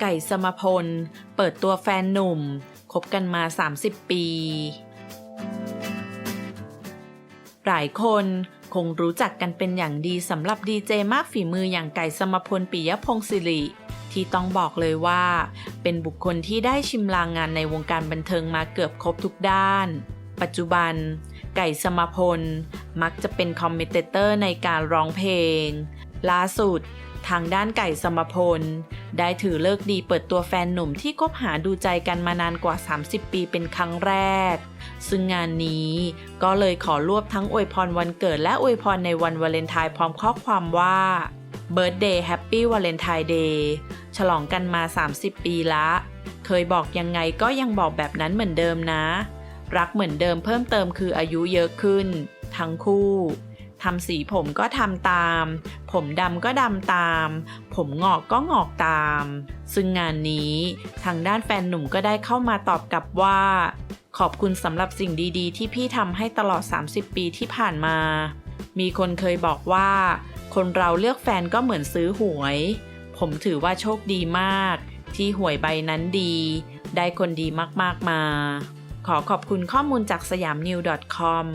ไก่สมพล เปิดตัวแฟนหนุ่ม คบกันมา 30 ปี หลายคนคงรู้จักกันเป็นอย่างดีสำหรับดีเจมากฝีมืออย่างไก่สมพลปิยพงศิริที่ต้องบอกเลยว่า เป็นบุคคลที่ได้ชิมลางงานในวงการบันเทิงมาเกือบครบทุกด้าน ปัจจุบัน ไก่สมพล มักจะเป็นคอมเมนเตอร์ในการร้องเพลง ล่าสุด ทางด้านไก่สมพล ได้ถือเลิกดีเปิดตัวแฟนหนุ่มที่คบหาดูใจกันมานานกว่า 30 ปีเป็นครั้งแรก ซึ่งงานนี้ก็เลยขอรวบทั้งอวยพรวันเกิดและอวยพรในวันวาเลนไทน์พร้อมข้อความว่า Birthday Happy Valentine Day ฉลองกันมา 30 ปีละ เคยบอกยังไงก็ยังบอกแบบนั้นเหมือนเดิมนะ รักเหมือนเดิมเพิ่มเติมคืออายุเยอะขึ้น ทั้งคู่ทำสีผมก็ทำตาม ผมดำก็ดำตาม ผมงอกก็งอกตาม ซึ่งงานนี้ ทางด้านแฟนหนุ่มก็ได้เข้ามาตอบกลับว่า ขอบคุณสำหรับสิ่งดีๆ ที่พี่ทำให้ตลอด 30 ปีที่ผ่านมา มีคนเคยบอกว่า คนเราเลือกแฟนก็เหมือนซื้อหวย ผมถือว่าโชคดีมาก ที่หวยใบนั้นดี ได้คนดีมากๆมา ขอขอบคุณข้อมูลจากสยามนิว .com